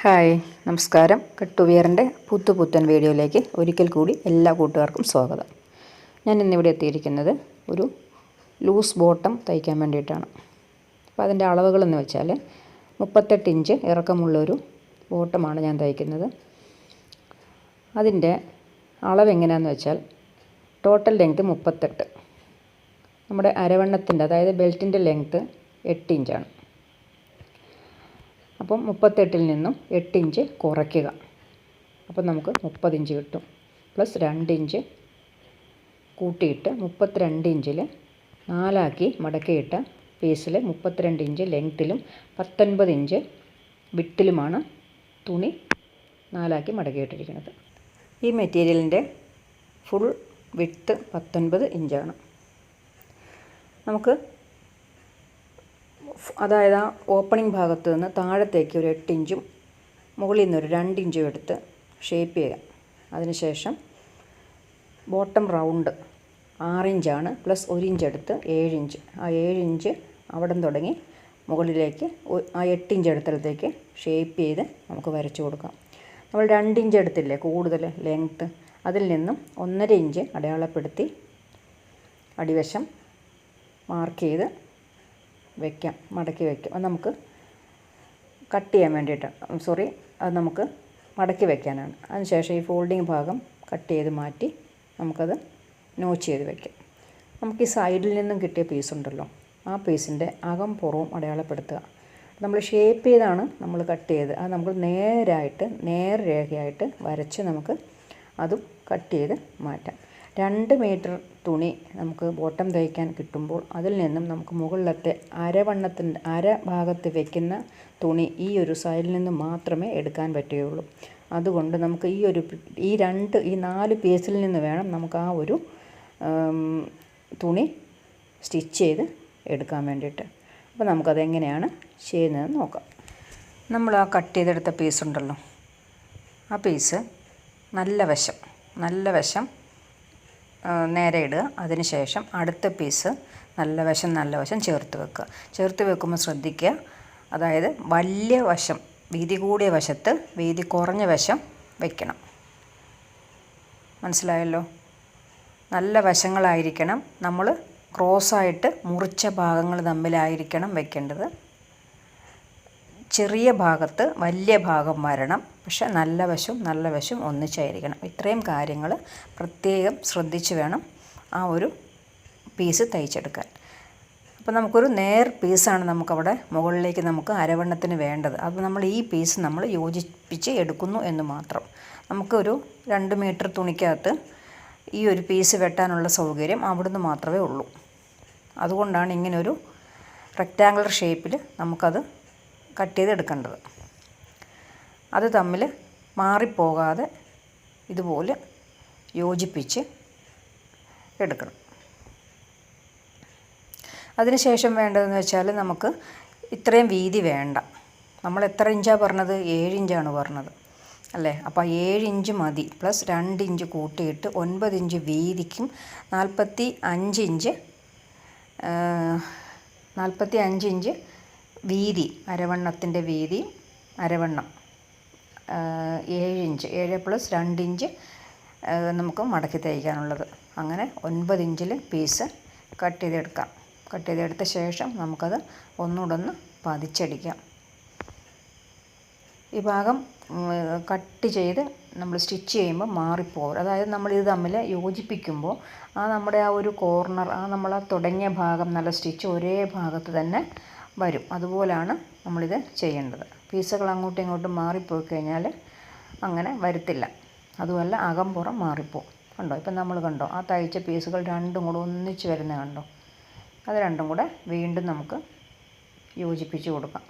Hi നമസ്കാരം. കട്ടുവിയറിന്റെ പുത്തുപുത്തൻ വീഡിയോയിലേക്ക് ഒരിക്കൽ കൂടി എല്ലാ കൂട്ടുകാർക്കും സ്വാഗതം. ഞാൻ ഇന്നിവിടെ എത്തിയിരിക്കുന്നത് ഒരു ലൂസ് ബോട്ടം തയ്ക്കാൻ വേണ്ടിയിട്ടാണ്. അപ്പോൾ അതിന്റെ അളവുകളെന്ന് വെച്ചാൽ മുപ്പത്തെട്ട് ഇഞ്ച് ഇറക്കമുള്ളൊരു ബോട്ടമാണ് ഞാൻ തയ്ക്കുന്നത്. അതിന്റെ അളവ് എങ്ങനെയാണെന്ന് വെച്ചാൽ ടോട്ടൽ ലെങ്ത് മുപ്പത്തെട്ട്. നമ്മുടെ അരവണ്ണത്തിന്റെ അതായത് ബെൽറ്റിന്റെ ലെങ്ത്ത് എട്ട് ഇഞ്ചാണ്. അപ്പം മുപ്പത്തെട്ടിൽ നിന്നും എട്ട് ഇഞ്ച് കുറയ്ക്കുക. അപ്പം നമുക്ക് മുപ്പത് ഇഞ്ച് കിട്ടും. പ്ലസ് രണ്ട് ഇഞ്ച് കൂട്ടിയിട്ട് മുപ്പത്തിരണ്ട് ഇഞ്ചിൽ നാലാക്കി മടക്കിയിട്ട് പീസിൽ മുപ്പത്തിരണ്ട് ഇഞ്ച് ലെങ്ത്തിലും പത്തൊൻപത് ഇഞ്ച് വിട്ടിലുമാണ് തുണി നാലാക്കി മടക്കിയിട്ടിരിക്കുന്നത്. ഈ മെറ്റീരിയലിന്റെ ഫുൾ വിട്ട് പത്തൊൻപത് ഇഞ്ചാണ്. നമുക്ക് അതായത് ആ ഓപ്പണിംഗ് ഭാഗത്ത് നിന്ന് താഴത്തേക്ക് ഒരു എട്ട് ഇഞ്ചും മുകളിൽ നിന്ന് ഒരു രണ്ട് ഇഞ്ചും എടുത്ത് ഷേപ്പ് ചെയ്യുക. അതിനുശേഷം ബോട്ടം റൗണ്ട് ആറിഞ്ചാണ് പ്ലസ് ഒരു ഇഞ്ച് എടുത്ത് ഏഴ് ഇഞ്ച്. ആ ഏഴ് ഇഞ്ച് അവിടെ നിന്ന് തുടങ്ങി മുകളിലേക്ക് ആ എട്ട് ഇഞ്ച് എടുത്തിടത്തേക്ക് ഷേപ്പ് ചെയ്ത് നമുക്ക് വരച്ചു കൊടുക്കാം. നമ്മൾ രണ്ട് ഇഞ്ച് എടുത്തില്ലേ കൂടുതൽ ലെങ്ത്ത് അതിൽ നിന്നും ഒന്നര ഇഞ്ച് അടയാളപ്പെടുത്തി അടിവശം മാർക്ക് ചെയ്ത് വയ്ക്കാം മടക്കി വയ്ക്കാം അത് നമുക്ക് കട്ട് ചെയ്യാൻ വേണ്ടിയിട്ട് സോറി അത് നമുക്ക് മടക്കി വയ്ക്കാനാണ് അതിനുശേഷം ഈ ഫോൾഡിങ് ഭാഗം കട്ട് ചെയ്ത് മാറ്റി നമുക്കത് നോച്ച് ചെയ്ത് വയ്ക്കാം നമുക്ക് ഈ സൈഡിൽ നിന്നും കിട്ടിയ പീസ് ഉണ്ടല്ലോ ആ പീസിന്റെ അകം പുറവും അടയാളപ്പെടുത്തുക. നമ്മൾ ഷേപ്പ് ചെയ്താണ് നമ്മൾ കട്ട് ചെയ്ത്. അത് നമ്മൾ നേരായിട്ട് നേർരേഖയായിട്ട് വരച്ച് നമുക്ക് അതും കട്ട് ചെയ്ത് മാറ്റാം. രണ്ട് മീറ്റർ തുണി നമുക്ക് ബോട്ടം തയ്ക്കാൻ കിട്ടുമ്പോൾ അതിൽ നിന്നും നമുക്ക് മുകളിലത്തെ അരവണ്ണത്തിന്റെ അര ഭാഗത്ത് വയ്ക്കുന്ന തുണി ഈ ഒരു സൈഡിൽ നിന്ന് മാത്രമേ എടുക്കാൻ പറ്റുകയുള്ളൂ. അതുകൊണ്ട് നമുക്ക് ഈ ഒരു ഈ രണ്ട് ഈ നാല് പീസിൽ നിന്ന് വേണം നമുക്ക് ആ ഒരു തുണി സ്റ്റിച്ച് ചെയ്ത് എടുക്കാൻ വേണ്ടിയിട്ട്. അപ്പോൾ നമുക്കത് എങ്ങനെയാണ് ചെയ്യുന്നതെന്ന് നോക്കാം. നമ്മൾ ആ കട്ട് ചെയ്തെടുത്ത പീസ് ഉണ്ടല്ലോ. ആ പീസ് നല്ല വശം നല്ല വശം നേരെ ഇടുക. അതിനുശേഷം അടുത്ത പീസ് നല്ല വശം നല്ല വശം ചേർത്ത് വെക്കുക. ചേർത്ത് വെക്കുമ്പോൾ ശ്രദ്ധിക്കുക. അതായത് വലിയ വശം വീതി കൂടിയ വശത്ത് വീതി കുറഞ്ഞ വശം വയ്ക്കണം മനസ്സിലായല്ലോ? നല്ല വശങ്ങളായിരിക്കണം നമ്മൾ ക്രോസായിട്ട് മുറിച്ച ഭാഗങ്ങൾ തമ്മിലായിരിക്കണം വെക്കേണ്ടത്. ചെറിയ ഭാഗത്ത് വലിയ ഭാഗം വരണം. പക്ഷെ നല്ല വശവും നല്ല വശവും ഒന്നിച്ചായിരിക്കണം. ഇത്രയും കാര്യങ്ങൾ പ്രത്യേകം ശ്രദ്ധിച്ച് വേണം ആ ഒരു പീസ് തയ്ച്ചെടുക്കാൻ. അപ്പോൾ നമുക്കൊരു നേർ പീസാണ് നമുക്കവിടെ മുകളിലേക്ക് നമുക്ക് അരവണ്ണത്തിന് വേണ്ടത്. അപ്പോൾ നമ്മൾ ഈ പീസ് നമ്മൾ യോജിപ്പിച്ച് എടുക്കുന്നു എന്ന് മാത്രം. നമുക്കൊരു രണ്ട് മീറ്റർ തുണിക്കകത്ത് ഈ ഒരു പീസ് വെട്ടാനുള്ള സൗകര്യം അവിടുന്ന് മാത്രമേ ഉള്ളൂ. അതുകൊണ്ടാണ് ഇങ്ങനൊരു റെക്റ്റാങ്കുലർ ഷേപ്പിൽ നമുക്കത് കട്ട് ചെയ്തെടുക്കേണ്ടത്. അത് തമ്മിൽ മാറിപ്പോകാതെ ഇതുപോലെ യോജിപ്പിച്ച് എടുക്കണം. അതിനുശേഷം വേണ്ടതെന്ന് വെച്ചാൽ നമുക്ക് ഇത്രയും വീതി വേണ്ട. നമ്മൾ എത്ര ഇഞ്ചാണ് പറഞ്ഞത്? ഏഴ് ഇഞ്ചാണ് പറഞ്ഞത്. അല്ലേ? അപ്പോൾ ഏഴ് ഇഞ്ച് മതി. പ്ലസ് രണ്ട് ഇഞ്ച് കൂട്ടിയിട്ട് ഒൻപത് ഇഞ്ച് വീതിക്കും നാൽപ്പത്തി അഞ്ച് ഇഞ്ച് നാൽപ്പത്തി അഞ്ച് ഇഞ്ച് വീതി അരവണ്ണത്തിന്റെ വീതി അരവണ്ണം. ഏഴ് ഇഞ്ച്. ഏഴ് പ്ലസ് രണ്ട് ഇഞ്ച് നമുക്ക് മടക്കി തയ്ക്കാനുള്ളത്. അങ്ങനെ ഒൻപത് ഇഞ്ചിൽ പീസ് കട്ട് ചെയ്തെടുക്കാം. കട്ട് ചെയ്തെടുത്ത ശേഷം നമുക്കത് ഒന്നുകൂടൊന്ന് പതിച്ചടിക്കാം. ഈ ഭാഗം കട്ട് ചെയ്ത് നമ്മൾ സ്റ്റിച്ച് ചെയ്യുമ്പോൾ മാറിപ്പോകും. അതായത് നമ്മൾ ഇത് തമ്മിൽ യോജിപ്പിക്കുമ്പോൾ ആ നമ്മുടെ ആ ഒരു കോർണർ ആ നമ്മൾ തുടങ്ങിയ ഭാഗം നല്ല സ്റ്റിച്ച് ഒരേ ഭാഗത്ത് തന്നെ വരും. അതുപോലാണ് നമ്മളിത് ചെയ്യേണ്ടത്. പീസുകൾ അങ്ങോട്ടും ഇങ്ങോട്ടും മാറിപ്പോയി കഴിഞ്ഞാൽ അങ്ങനെ വരത്തില്ല. അതുമല്ല അകംപുറം മാറിപ്പോവും. കണ്ടോ? ഇപ്പം നമ്മൾ കണ്ടോ? ആ തയ്ച്ച പീസുകൾ രണ്ടും കൂടെ ഒന്നിച്ച് വരുന്ന കണ്ടോ? അത് രണ്ടും കൂടെ വീണ്ടും നമുക്ക് യോജിപ്പിച്ച് കൊടുക്കാം.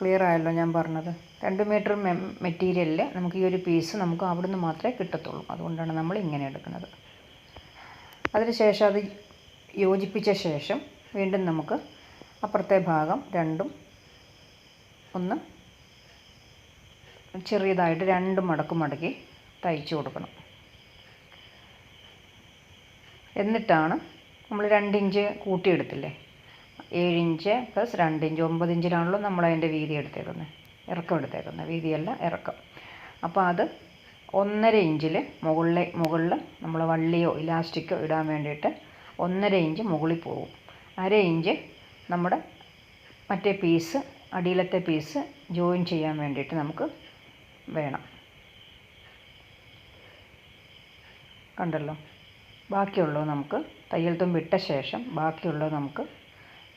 ക്ലിയർ ആയല്ലോ ഞാൻ പറഞ്ഞത്? രണ്ട് മീറ്റർ മെറ്റീരിയലിൽ നമുക്ക് ഈ ഒരു പീസ് നമുക്ക് അവിടുന്ന് മാത്രമേ കിട്ടത്തുള്ളൂ. അതുകൊണ്ടാണ് നമ്മൾ ഇങ്ങനെ എടുക്കുന്നത്. അതിനുശേഷം അത് യോജിപ്പിച്ച ശേഷം വീണ്ടും നമുക്ക് അപ്പുറത്തെ ഭാഗം രണ്ടും ഒന്ന് ചെറിയതായിട്ട് രണ്ട് മടക്ക് മടക്കി തയ്ച്ചു കൊടുക്കണം. എന്നിട്ടാണ് നമ്മൾ രണ്ടിഞ്ച് കൂട്ടിയെടുത്തില്ലേ ഏഴിഞ്ച് പ്ലസ് രണ്ടിഞ്ച് ഒമ്പത് ഇഞ്ചിലാണല്ലോ നമ്മൾ അതിന്റെ വീതി എടുത്തേക്കുന്നത്. ഇറക്കം എടുത്തേക്കുന്നത്. വീതിയല്ല ഇറക്കം. അപ്പോൾ അത് ഒന്നര ഇഞ്ചിൽ മുകളിലെ മുകളിൽ നമ്മൾ വള്ളിയോ ഇലാസ്റ്റിക്കോ ഇടാൻ വേണ്ടിയിട്ട് ഒന്നര ഇഞ്ച് മുകളിൽ പോകും. അര ഇഞ്ച് നമ്മുടെ മറ്റേ പീസ് അടിയിലത്തെ പീസ് ജോയിൻ ചെയ്യാൻ വേണ്ടിയിട്ട് നമുക്ക് വേണം. കണ്ടല്ലോ? ബാക്കിയുള്ളത് നമുക്ക് തയ്യൽ തുമ്പ് ഇട്ട ശേഷം ബാക്കിയുള്ളത് നമുക്ക്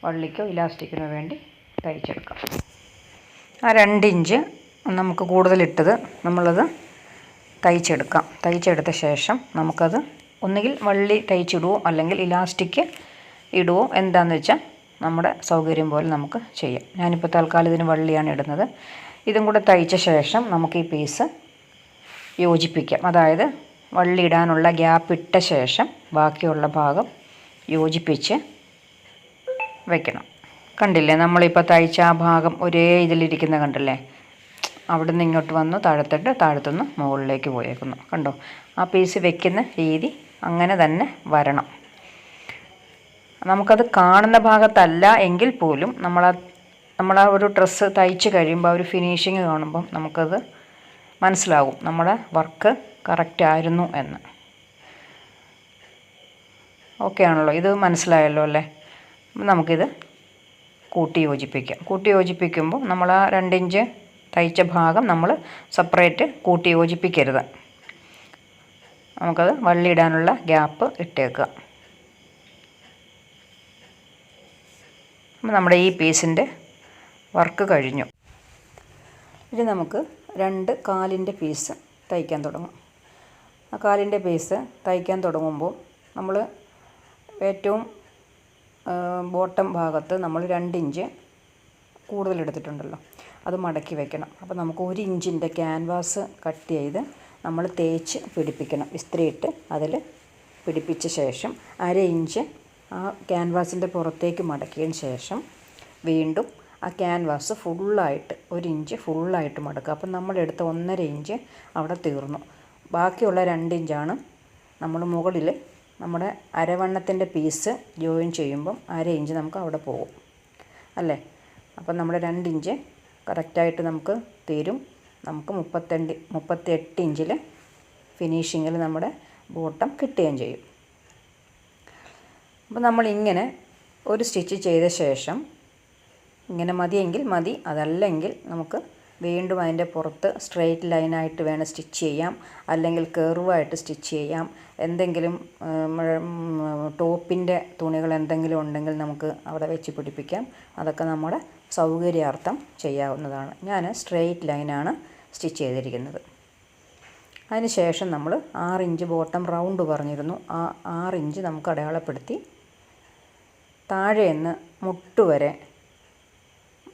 വള്ളിക്കോ ഇലാസ്റ്റിക്കിനോ വേണ്ടി തയ്ച്ചെടുക്കാം. ആ രണ്ട് ഇഞ്ച് നമുക്ക് കൂടുതലിട്ടത് നമ്മളത് തയ്ച്ചെടുക്കാം. തയ്ച്ചെടുത്ത ശേഷം നമുക്കത് ഒന്നുകിൽ വള്ളി തയ്ച്ചിടുവോ അല്ലെങ്കിൽ ഇലാസ്റ്റിക് ഇടുവോ? എന്താണെന്ന് വെച്ചാൽ നമ്മുടെ സൗകര്യം പോലെ നമുക്ക് ചെയ്യാം. ഞാനിപ്പോൾ തൽക്കാലം ഇതിന് വള്ളിയാണ് ഇടുന്നത്. ഇതും കൂടെ തയ്ച്ച ശേഷം നമുക്ക് ഈ പീസ് യോജിപ്പിക്കാം. അതായത് വള്ളി ഇടാനുള്ള ഗ്യാപ്പ് ഇട്ട ശേഷം ബാക്കിയുള്ള ഭാഗം യോജിപ്പിച്ച് വെക്കണം. കണ്ടില്ലേ? നമ്മളിപ്പോൾ തയ്ച്ച ആ ഭാഗം ഒരേ ഇതിലിരിക്കുന്ന കണ്ടില്ലേ? അവിടെ നിന്ന് ഇങ്ങോട്ട് വന്ന് താഴത്തിട്ട് താഴത്തുനിന്ന് മുകളിലേക്ക് പോയേക്കുന്നു. കണ്ടോ? ആ പീസ് വെക്കുന്ന രീതി അങ്ങനെ തന്നെ വരണം. നമുക്കത് കാണുന്ന ഭാഗത്തല്ല എങ്കിൽ പോലും നമ്മൾ നമ്മൾ ആ ഒരു ഡ്രസ്സ് തയ്ച്ച് കഴിയുമ്പോൾ ആ ഒരു ഫിനിഷിങ് കാണുമ്പം നമുക്കത് മനസ്സിലാകും നമ്മുടെ വർക്ക് കറക്റ്റ് ആയിരുന്നു എന്ന്. ഓക്കെ ആണല്ലോ ഇത് മനസ്സിലായല്ലോ അല്ലേ? നമുക്കിത് കൂട്ടി യോജിപ്പിക്കാം. കൂട്ടി യോജിപ്പിക്കുമ്പോൾ നമ്മൾ ആ രണ്ടിഞ്ച് തയ്ച്ച ഭാഗം നമ്മൾ സെപ്പറേറ്റ് കൂട്ടി യോജിപ്പിക്കരുത്. നമുക്കത് വള്ളിയിടാനുള്ള ഗ്യാപ്പ് ഇട്ടേക്കുക നമ്മുടെ ഈ പീസിന്റെ വർക്ക് കഴിഞ്ഞു. ഇനി നമുക്ക് രണ്ട് കാലിന്റെ പീസ് തയ്ക്കാൻ തുടങ്ങും. ആ കാലിന്റെ പീസ് തയ്ക്കാൻ തുടങ്ങുമ്പോൾ നമ്മൾ ഏറ്റവും ബോട്ടം ഭാഗത്ത് നമ്മൾ രണ്ട് ഇഞ്ച് കൂടുതൽ എടുത്തിട്ടുണ്ടല്ലോ. അത് മടക്കി വെക്കണം. അപ്പോൾ നമുക്ക് ഒരു ഇഞ്ചിന്റെ ക്യാൻവാസ് കട്ട് ചെയ്ത് നമ്മൾ തേച്ച് പിടിപ്പിക്കണം. ഇസ്ത്രിയിട്ട് അതിൽ പിടിപ്പിച്ച ശേഷം അര ഇഞ്ച് ആ ക്യാൻവാസിന്റെ പുറത്തേക്ക് മടക്കിയതിന് ശേഷം വീണ്ടും ആ ക്യാൻവാസ് ഫുള്ളായിട്ട് ഒരു ഇഞ്ച് ഫുള്ളായിട്ട് മടക്കുക. അപ്പം നമ്മളെടുത്ത ഒന്നര ഇഞ്ച് അവിടെ തീർന്നു. ബാക്കിയുള്ള രണ്ട് ഇഞ്ചാണ് നമ്മൾ മുകളിൽ നമ്മുടെ അരവണ്ണത്തിന്റെ പീസ് ജോയിൻ ചെയ്യുമ്പം അര ഇഞ്ച് നമുക്ക് അവിടെ പോകും. അല്ലേ? അപ്പം നമ്മുടെ രണ്ട് ഇഞ്ച് കറക്റ്റായിട്ട് നമുക്ക് തീരും. നമുക്ക് മുപ്പത്തിരണ്ട് മുപ്പത്തിയെട്ട് ഇഞ്ചിൽ ഫിനിഷിങ്ങിൽ നമ്മുടെ ബോട്ടം കിട്ടുകയും ചെയ്യും. അപ്പോൾ നമ്മളിങ്ങനെ ഒരു സ്റ്റിച്ച് ചെയ്ത ശേഷം ഇങ്ങനെ മതിയെങ്കിൽ മതി അതല്ലെങ്കിൽ നമുക്ക് വീണ്ടും അതിന്റെ പുറത്ത് സ്ട്രെയിറ്റ് ലൈനായിട്ട് വേണം സ്റ്റിച്ച് ചെയ്യാം അല്ലെങ്കിൽ കേർവായിട്ട് സ്റ്റിച്ച് ചെയ്യാം. എന്തെങ്കിലും ടോപ്പിന്റെ തുണികൾ എന്തെങ്കിലും ഉണ്ടെങ്കിൽ നമുക്ക് അവിടെ വെച്ച് പിടിപ്പിക്കാം. അതൊക്കെ നമ്മുടെ സൗകര്യാർത്ഥം ചെയ്യാവുന്നതാണ്. ഞാൻ സ്ട്രെയിറ്റ് ലൈനാണ് സ്റ്റിച്ച് ചെയ്തിരിക്കുന്നത്. അതിന് ശേഷം നമ്മൾ ആറിഞ്ച് ബോട്ടം റൗണ്ട് പറഞ്ഞിരുന്നു. ആ ആറിഞ്ച് നമുക്ക് അടയാളപ്പെടുത്തി താഴെ നിന്ന് മുട്ട് വരെ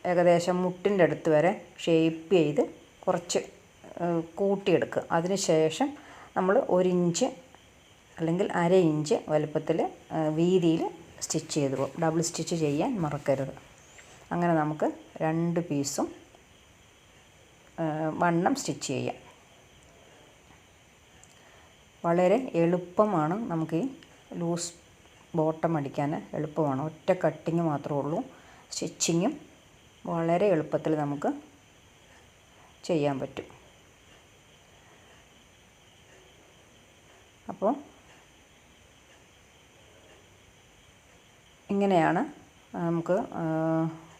ഏകദേശം മുട്ടിന്റെ അടുത്ത് വരെ ഷേപ്പ് ചെയ്ത് കുറച്ച് കൂട്ടിയെടുക്കുക. അതിന് ശേഷം നമ്മൾ ഒരു ഇഞ്ച് അല്ലെങ്കിൽ അര ഇഞ്ച് വലുപ്പത്തിൽ വീതിയിൽ സ്റ്റിച്ച് ചെയ്ത് പോകും ഡബിൾ സ്റ്റിച്ച് ചെയ്യാൻ മറക്കരുത്. അങ്ങനെ നമുക്ക് രണ്ട് പീസും വണ്ണം സ്റ്റിച്ച് ചെയ്യാം. വളരെ എളുപ്പമാണ് നമുക്ക് ഈ ലൂസ് ബോട്ടം അടിക്കാൻ എളുപ്പമാണ്. ഒറ്റ കട്ടിങ് മാത്രമേ ഉള്ളൂ. സ്റ്റിച്ചിങ്ങും വളരെ എളുപ്പത്തിൽ നമുക്ക് ചെയ്യാൻ പറ്റും. അപ്പോൾ ഇങ്ങനെയാണ് നമുക്ക്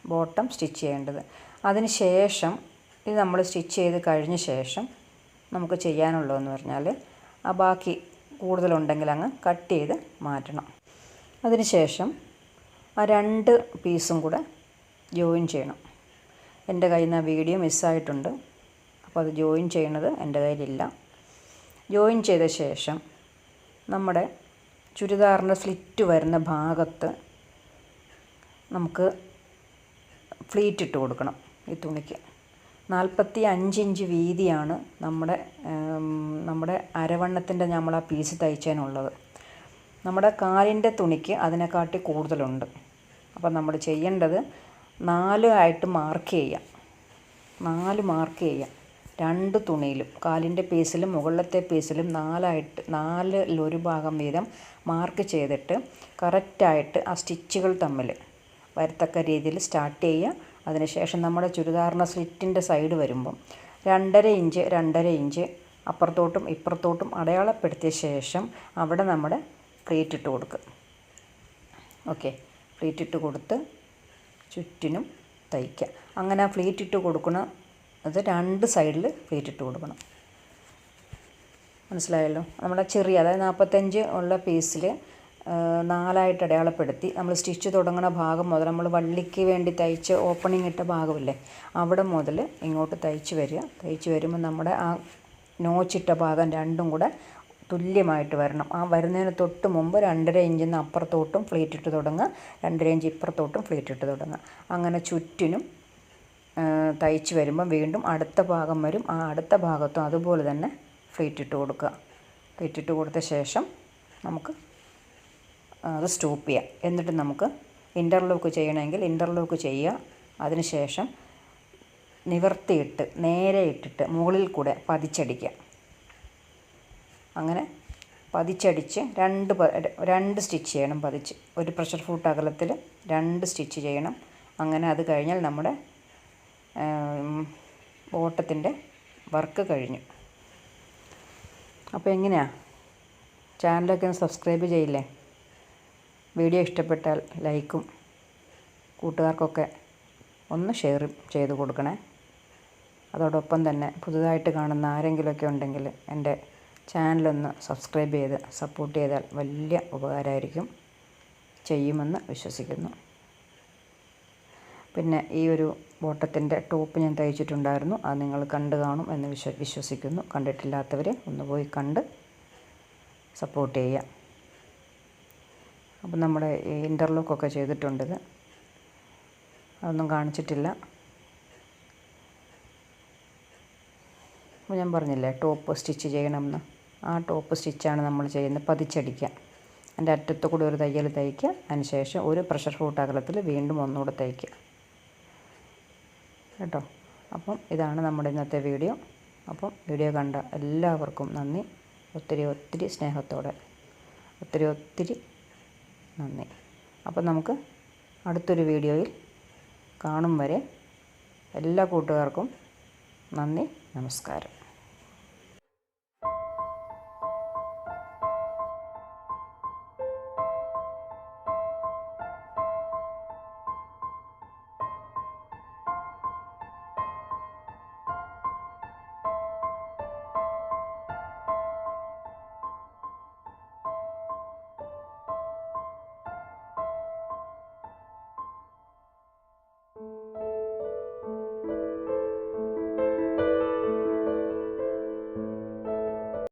ബോട്ടം സ്റ്റിച്ച് ചെയ്യേണ്ടത്. അതിന് ശേഷം ഇത് നമ്മൾ സ്റ്റിച്ച് ചെയ്ത് കഴിഞ്ഞ ശേഷം നമുക്ക് ചെയ്യാനുള്ളതെന്ന് പറഞ്ഞാൽ ആ ബാക്കി കൂടുതലുണ്ടെങ്കിൽ അങ്ങ് കട്ട് ചെയ്ത് മാറ്റണം. അതിന് ശേഷം ആ രണ്ട് പീസും കൂടെ ജോയിൻ ചെയ്യണം. എന്റെ കയ്യിൽ നിന്ന് ആ വീഡിയോ മിസ്സായിട്ടുണ്ട്. അപ്പോൾ അത് ജോയിൻ ചെയ്യണത് എന്റെ കയ്യിലില്ല. ജോയിൻ ചെയ്ത ശേഷം നമ്മുടെ ചുരിദാറിന്റെ സ്ലിറ്റ് വരുന്ന ഭാഗത്ത് നമുക്ക് ഫ്ലീറ്റ് ഇട്ട് കൊടുക്കണം ഈ തുണിക്ക്. നാൽപ്പത്തി അഞ്ച് ഇഞ്ച് വീതിയാണ് നമ്മുടെ നമ്മുടെ അരവണ്ണത്തിന്റെ നമ്മൾ ആ പീസ് തയ്ച്ചതിനുള്ളത്. നമ്മുടെ കാലിന്റെ തുണിക്ക് അതിനെക്കാട്ടി കൂടുതലുണ്ട്. അപ്പം നമ്മൾ ചെയ്യേണ്ടത് നാല് ആയിട്ട് മാർക്ക് ചെയ്യാം നാല് മാർക്ക് ചെയ്യാം രണ്ട് തുണിയിലും കാലിന്റെ പീസിലും മുകളിലത്തെ പീസിലും നാലായിട്ട് നാലിൽ ഒരു ഭാഗം വീതം മാർക്ക് ചെയ്തിട്ട് കറക്റ്റായിട്ട് ആ സ്റ്റിച്ചുകൾ തമ്മിൽ വരത്തക്ക രീതിയിൽ സ്റ്റാർട്ട് ചെയ്യുക. അതിനുശേഷം നമ്മുടെ ചുരിദാറിന്റെ സ്ലിറ്റിന്റെ സൈഡ് വരുമ്പം രണ്ടര ഇഞ്ച് രണ്ടര ഇഞ്ച് അപ്പുറത്തോട്ടും ഇപ്പുറത്തോട്ടും അടയാളപ്പെടുത്തിയ ശേഷം അവിടെ നമ്മുടെ പ്ലേറ്റ് ഇട്ട് കൊടുക്കുക ഓക്കെ. പ്ലേറ്റ് ഇട്ട് കൊടുത്ത് ചുറ്റിനും തയ്ക്കുക അങ്ങനെ ആ പ്ലേറ്റ് ഇട്ട് കൊടുക്കണ അത് രണ്ട് സൈഡിൽ പ്ലേറ്റ് ഇട്ട് കൊടുക്കണം. മനസ്സിലായല്ലോ? നമ്മുടെ ചെറിയ അതായത് നാൽപ്പത്തഞ്ച് ഉള്ള പീസിൽ നാലായിട്ട് അടയാളപ്പെടുത്തി. നമ്മൾ സ്റ്റിച്ച് തുടങ്ങുന്ന ഭാഗം മുതൽ നമ്മൾ വള്ളിക്ക് വേണ്ടി തയ്ച്ച് ഓപ്പണിംഗ് ഇട്ട ഭാഗമില്ലേ അവിടെ മുതൽ ഇങ്ങോട്ട് തയ്ച്ച് വരിക. തയ്ച്ച് വരുമ്പോൾ നമ്മുടെ ആ നോച്ചിട്ട ഭാഗം രണ്ടും കൂടെ തുല്യമായിട്ട് വരണം. ആ വരുന്നതിന് തൊട്ട് മുമ്പ് രണ്ടര ഇഞ്ചിൽ നിന്ന് അപ്പുറത്തോട്ടും ഫ്ലീറ്റ് ഇട്ട് തുടങ്ങുക. രണ്ടര ഇഞ്ച് ഇപ്പുറത്തോട്ടും ഫ്ലീറ്റ് ഇട്ട് തുടങ്ങുക. അങ്ങനെ ചുറ്റിനും തയ്ച്ച് വരുമ്പം വീണ്ടും അടുത്ത ഭാഗം വരും. ആ അടുത്ത ഭാഗത്തും അതുപോലെ തന്നെ ഫ്ലീറ്റ് ഇട്ട് കൊടുക്കുക. ഫ്ലീറ്റ് ഇട്ട് കൊടുത്ത ശേഷം നമുക്ക് അത് സ്റ്റോപ്പ് ചെയ്യാം. എന്നിട്ട് നമുക്ക് ഇന്റർലോക്ക് ചെയ്യണമെങ്കിൽ ഇന്റർലോക്ക് ചെയ്യുക. അതിനുശേഷം നിവർത്തിയിട്ട് നേരെ ഇട്ടിട്ട് മുകളിൽ കൂടെ പതിച്ചടിക്കുക. അങ്ങനെ പതിച്ചടിച്ച് രണ്ട് രണ്ട് സ്റ്റിച്ച് ചെയ്യണം പതിച്ച്. ഒരു പ്രഷർ ഫൂട്ട് അകലത്തിൽ രണ്ട് സ്റ്റിച്ച് ചെയ്യണം. അങ്ങനെ അത് കഴിഞ്ഞാൽ നമ്മുടെ ഓട്ടത്തിന്റെ വർക്ക് കഴിഞ്ഞു. അപ്പോൾ എങ്ങനെയാണ് ചാനലൊക്കെ ഒന്ന് സബ്സ്ക്രൈബ് ചെയ്യില്ലേ? വീഡിയോ ഇഷ്ടപ്പെട്ടാൽ ലൈക്കും കൂട്ടുകാർക്കൊക്കെ ഒന്ന് ഷെയർ ചെയ്ത് കൊടുക്കണേ. അതോടൊപ്പം തന്നെ പുതുതായിട്ട് കാണുന്ന ആരെങ്കിലുമൊക്കെ ഉണ്ടെങ്കിൽ എന്റെ ചാനലൊന്ന് സബ്സ്ക്രൈബ് ചെയ്ത് സപ്പോർട്ട് ചെയ്താൽ വലിയ ഉപകാരമായിരിക്കും. ചെയ്യുമെന്ന് വിശ്വസിക്കുന്നു. പിന്നെ ഈ ഒരു ബോട്ടത്തിന്റെ ടോപ്പ് ഞാൻ തയ്ച്ചിട്ടുണ്ടായിരുന്നു. അത് നിങ്ങൾ കണ്ട് കാണും എന്ന് വിശ്വ വിശ്വസിക്കുന്നു. കണ്ടിട്ടില്ലാത്തവർ ഒന്ന് പോയി കണ്ട് സപ്പോർട്ട് ചെയ്യാം അപ്പം നമ്മുടെ ഇന്റർലോക്കൊക്കെ ചെയ്തിട്ടുണ്ടത് അതൊന്നും കാണിച്ചിട്ടില്ല. ഞാൻ പറഞ്ഞില്ലേ ടോപ്പ് സ്റ്റിച്ച് ചെയ്യണമെന്ന്. ആ ടോപ്പ് സ്റ്റിച്ചാണ് നമ്മൾ ചെയ്യുന്നത് പതിച്ചടിക്കുക. അതിന്റെ അറ്റത്ത് കൂടി ഒരു തയ്യൽ തയ്ക്കുക. അതിനുശേഷം ഒരു പ്രഷർ ഫൂട്ട് അകലത്തിൽ വീണ്ടും ഒന്നുകൂടെ തയ്ക്കുക. കേട്ടോ? അപ്പം ഇതാണ് നമ്മുടെ ഇന്നത്തെ വീഡിയോ. അപ്പം വീഡിയോ കണ്ട എല്ലാവർക്കും നന്ദി. ഒത്തിരി ഒത്തിരി സ്നേഹത്തോടെ. ഒത്തിരി ഒത്തിരി നന്ദി. അപ്പം നമുക്ക് അടുത്തൊരു വീഡിയോയിൽ കാണും വരെ എല്ലാ കൂട്ടുകാർക്കും നന്ദി. നമസ്കാരം.